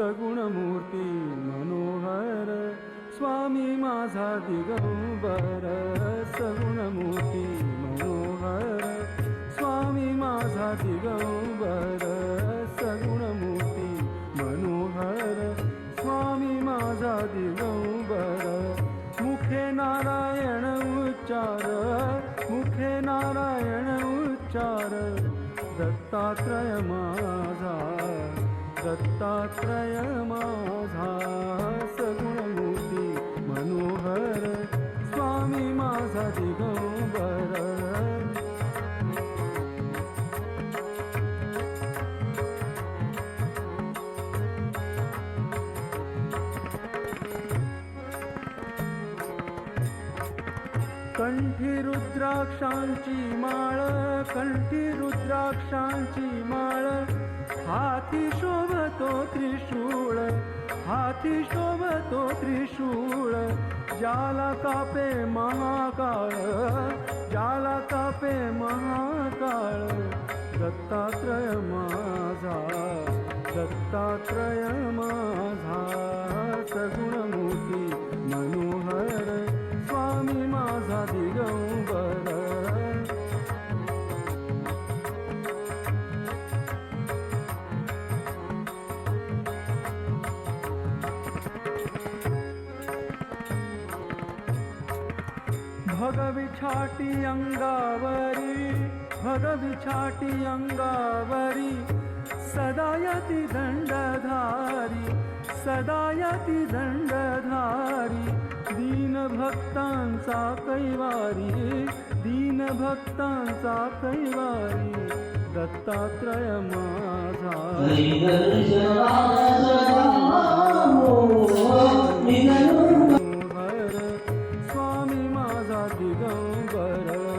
सगुणमूर्ती मनोहर स्वामी माझा दिगंबर सगुणमूर्ती मनोहर स्वामी माझा दिगंबर सगुणमूर्ती मनोहर स्वामी माझा दिगंबर. मुखे नारायण उच्चार मुखे नारायण उच्चार दत्तात्रय माझा. दत्तात्रय माझा सगुणमूर्ती मनोहर स्वामी माझा दिगंबर. कंठी रुद्राक्षांची माळ कंठी रुद्राक्षांची माळ. हाती शोभतो त्रिशूळ हाती शोभतो त्रिशूळ. ज्याला कापे महाकाळ ज्याला कापे महाकाळ. दत्तात्रय माझा दत्तात्रय माझा सगुणमूर्ती भगविछाटी अंगावरी भगविछाटी अंगावरी सदायति दंडधारी सदा दंडधारी दीन भक्तांचा कैवारी दीन भक्तांचा कैवारी दत्तात्रय माझा। वरा